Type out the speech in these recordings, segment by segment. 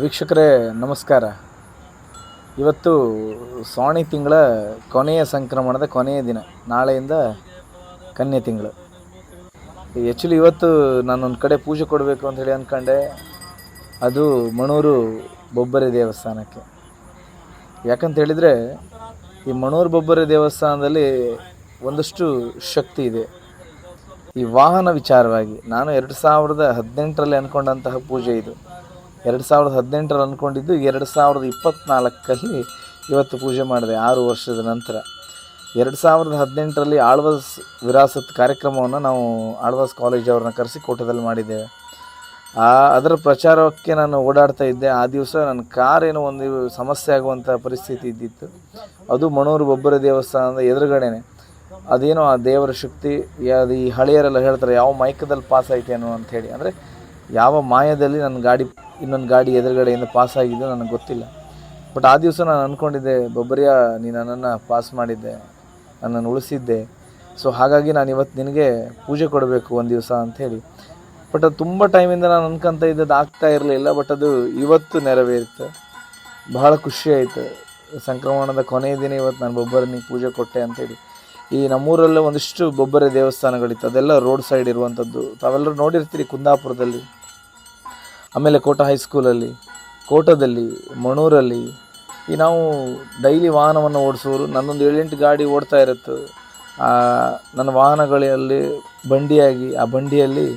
ವೀಕ್ಷಕರೇ, ನಮಸ್ಕಾರ. ಇವತ್ತು ಸಾಣಿ ತಿಂಗಳ ಕೊನೆಯ ಸಂಕ್ರಮಣದ ಕೊನೆಯ ದಿನ, ನಾಳೆಯಿಂದ ಕನ್ಯೆ ತಿಂಗಳು. ಆ್ಯಕ್ಚುಲಿ ಇವತ್ತು ನಾನೊಂದು ಕಡೆ ಪೂಜೆ ಕೊಡಬೇಕು ಅಂತ ಹೇಳಿ ಅಂದ್ಕೊಂಡೆ ಅದು ಮಣೂರು ಬೊಬ್ಬರೆ ದೇವಸ್ಥಾನಕ್ಕೆ. ಯಾಕಂತ ಹೇಳಿದರೆ, ಈ ಮಣೂರು ಬೊಬ್ಬರೆ ದೇವಸ್ಥಾನದಲ್ಲಿ ಒಂದಷ್ಟು ಶಕ್ತಿ ಇದೆ. ಈ ವಾಹನ ವಿಚಾರವಾಗಿ, ನಾನು ಎರಡು ಸಾವಿರದ ಹದಿನೆಂಟರಲ್ಲಿ ಅಂದ್ಕೊಂಡಂತಹ ಪೂಜೆ ಇದು. ಎರಡು ಸಾವಿರದ ಹದಿನೆಂಟರಲ್ಲಿ ಅಂದ್ಕೊಂಡಿದ್ದು, ಎರಡು ಸಾವಿರದ ಇಪ್ಪತ್ತ್ನಾಲ್ಕಲ್ಲಿ ಇವತ್ತು ಪೂಜೆ ಮಾಡಿದೆ, ಆರು ವರ್ಷದ ನಂತರ. ಎರಡು ಸಾವಿರದ ಹದಿನೆಂಟರಲ್ಲಿ ಆಳ್ವಾಸ್ ವಿರಾಸತ್ ಕಾರ್ಯಕ್ರಮವನ್ನು ನಾವು ಆಳ್ವಾಸ್ ಕಾಲೇಜ್ ಅವ್ರನ್ನ ಕರೆಸಿ ಕೋಟದಲ್ಲಿ ಮಾಡಿದ್ದೇವೆ. ಆ, ಅದರ ಪ್ರಚಾರಕ್ಕೆ ನಾನು ಓಡಾಡ್ತಾ ಇದ್ದೆ. ಆ ದಿವಸ ನನ್ನ ಕಾರ್ ಏನೋ ಒಂದು ಸಮಸ್ಯೆ ಆಗುವಂಥ ಪರಿಸ್ಥಿತಿ ಇದ್ದಿತ್ತು. ಅದು ಮಣೂರು ಬೊಬ್ಬರ ದೇವಸ್ಥಾನದ ಎದುರುಗಡೆನೆ. ಅದೇನೋ ಆ ದೇವರ ಶಕ್ತಿ ಅದು ಈ ಹಳೆಯರೆಲ್ಲ ಹೇಳ್ತಾರೆ, ಯಾವ ಮೈಕದಲ್ಲಿ ಪಾಸ್ ಐತೆ ಅನ್ನೋ ಅಂಥೇಳಿ ಅಂದರೆ ಯಾವ ಮಾಯದಲ್ಲಿ ನನ್ನ ಗಾಡಿ ಇನ್ನೊಂದು ಗಾಡಿ ಎದುರುಗಡೆಯಿಂದ ಪಾಸ್ ಆಗಿದ್ದು ನನಗೆ ಗೊತ್ತಿಲ್ಲ. ಬಟ್ ಆ ದಿವಸ ನಾನು ಅಂದ್ಕೊಂಡಿದ್ದೆ ಬೊಬ್ಬರಿಯ, ನೀನು ನನ್ನನ್ನು ಪಾಸ್ ಮಾಡಿದ್ದೆ, ನನ್ನನ್ನು ಉಳಿಸಿದ್ದೆ. ಸೊ ಹಾಗಾಗಿ ನಾನು ಇವತ್ತು ನಿನಗೆ ಪೂಜೆ ಕೊಡಬೇಕು ಒಂದು ದಿವಸ ಅಂಥೇಳಿ ಬಟ್ ಅದು ತುಂಬ ಟೈಮಿಂದ ನಾನು ಅನ್ಕೊಂತ ಇದ್ದದ್ದು ಆಗ್ತಾ ಇರಲಿಲ್ಲ ಬಟ್ ಅದು ಇವತ್ತು ನೆರವೇರಿತು. ಬಹಳ ಖುಷಿ ಆಯಿತು. ಸಂಕ್ರಮಣದ ಕೊನೆಯ ದಿನ ಇವತ್ತು ನಾನು ಬೊಬ್ಬರನಿಗೆ ಪೂಜೆ ಕೊಟ್ಟೆ ಅಂತೇಳಿ ಈ ನಮ್ಮೂರಲ್ಲೇ ಒಂದಿಷ್ಟು ಬೊಬ್ಬರೆ ದೇವಸ್ಥಾನಗಳಿತ್ತು, ಅದೆಲ್ಲ ರೋಡ್ ಸೈಡ್ ಇರುವಂಥದ್ದು ತಾವೆಲ್ಲರೂ ನೋಡಿರ್ತೀರಿ ಕುಂದಾಪುರದಲ್ಲಿ. ಆಮೇಲೆ ಕೋಟ ಹೈಸ್ಕೂಲಲ್ಲಿ ಕೋಟದಲ್ಲಿ, ಮಣೂರಲ್ಲಿ ಈ ನಾವು ಡೈಲಿ ವಾಹನವನ್ನು ಓಡಿಸೋರು. ನನ್ನೊಂದು ಏಳೆಂಟು ಗಾಡಿ ಓಡ್ತಾ ಇರುತ್ತೆ. ನನ್ನ ವಾಹನಗಳಲ್ಲಿ ಬಂಡಿಯಾಗಿ, ಆ ಬಂಡಿಯಲ್ಲಿ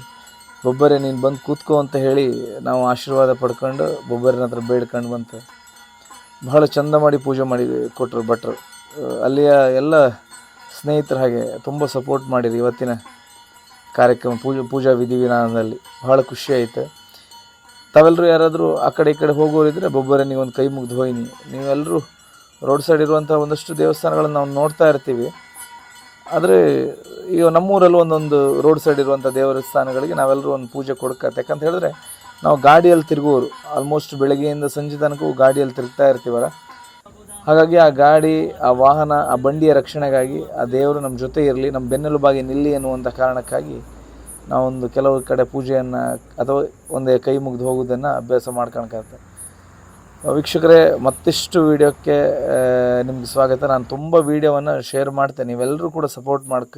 ಬೊಬ್ಬರೆ ನೀನು ಬಂದು ಕೂತ್ಕೋ ಅಂತ ಹೇಳಿ ನಾವು ಆಶೀರ್ವಾದ ಪಡ್ಕೊಂಡು ಬೊಬ್ಬರಿನ ಹತ್ರ ಬೇಡ್ಕೊಂಡು ಬಂತು. ಬಹಳ ಚಂದ ಮಾಡಿ ಪೂಜೆ ಮಾಡಿ ಕೊಟ್ಟರು ಭಟ್ರು. ಅಲ್ಲಿಯ ಎಲ್ಲ ಸ್ನೇಹಿತರ ಹಾಗೆ ತುಂಬ ಸಪೋರ್ಟ್ ಮಾಡಿದ್ರು ಇವತ್ತಿನ ಕಾರ್ಯಕ್ರಮ, ಪೂಜೆ, ಪೂಜಾ ವಿಧಿವಿಧಾನದಲ್ಲಿ. ಬಹಳ ಖುಷಿ ಆಯಿತು. ತಾವೆಲ್ಲರೂ ಯಾರಾದರೂ ಆ ಕಡೆ ಈ ಕಡೆ ಹೋಗೋರಿದ್ರೆ ಬೊಬ್ಬರೇ, ನೀವು ಒಂದು ಕೈ ಮುಗಿದು ಹೋಯ್ನಿ. ನೀವೆಲ್ಲರೂ ರೋಡ್ ಸೈಡ್ ಇರುವಂಥ ಒಂದಷ್ಟು ದೇವಸ್ಥಾನಗಳನ್ನು ನಾವು ನೋಡ್ತಾ ಇರ್ತೀವಿ. ಆದರೆ ಈಗ ನಮ್ಮೂರಲ್ಲಿ ಒಂದೊಂದು ರೋಡ್ ಸೈಡ್ ಇರುವಂಥ ದೇವಸ್ಥಾನಗಳಿಗೆ ನಾವೆಲ್ಲರೂ ಒಂದು ಪೂಜೆ ಕೊಡ್ಕತ್ತೆ. ಯಾಕಂತ ಹೇಳಿದ್ರೆ ನಾವು ಗಾಡಿಯಲ್ಲಿ ತಿರುಗೋರು ಆಲ್ಮೋಸ್ಟ್ ಬೆಳಗ್ಗೆಯಿಂದ ಸಂಜೆ ತನಕ ಗಾಡಿಯಲ್ಲಿ ತಿರುಗ್ತಾ ಇರ್ತೀವಲ್ಲ. ಹಾಗಾಗಿ ಆ ಗಾಡಿ, ಆ ವಾಹನ, ಆ ಬಂಡಿಯ ರಕ್ಷಣೆಗಾಗಿ ಆ ದೇವರು ನಮ್ಮ ಜೊತೆ ಇರಲಿ, ನಮ್ಮ ಬೆನ್ನೆಲುಬಾಗಿ ನಿಲ್ಲಿ ಎನ್ನುವಂಥ ಕಾರಣಕ್ಕಾಗಿ ನಾವೊಂದು ಕೆಲವು ಕಡೆ ಪೂಜೆಯನ್ನು ಅಥವಾ ಒಂದೇ ಕೈ ಮುಗಿದು ಹೋಗೋದನ್ನು ಅಭ್ಯಾಸ ಮಾಡ್ಕೊಳ್ಕಾಗುತ್ತೆ ವೀಕ್ಷಕರೇ, ಮತ್ತಿಷ್ಟು ವೀಡಿಯೋಕ್ಕೆ ನಿಮ್ಗೆ ಸ್ವಾಗತ. ನಾನು ತುಂಬ ವೀಡಿಯೋವನ್ನು ಶೇರ್ ಮಾಡ್ತೇನೆ. ನೀವೆಲ್ಲರೂ ಕೂಡ ಸಪೋರ್ಟ್ ಮಾಡ್ಕ.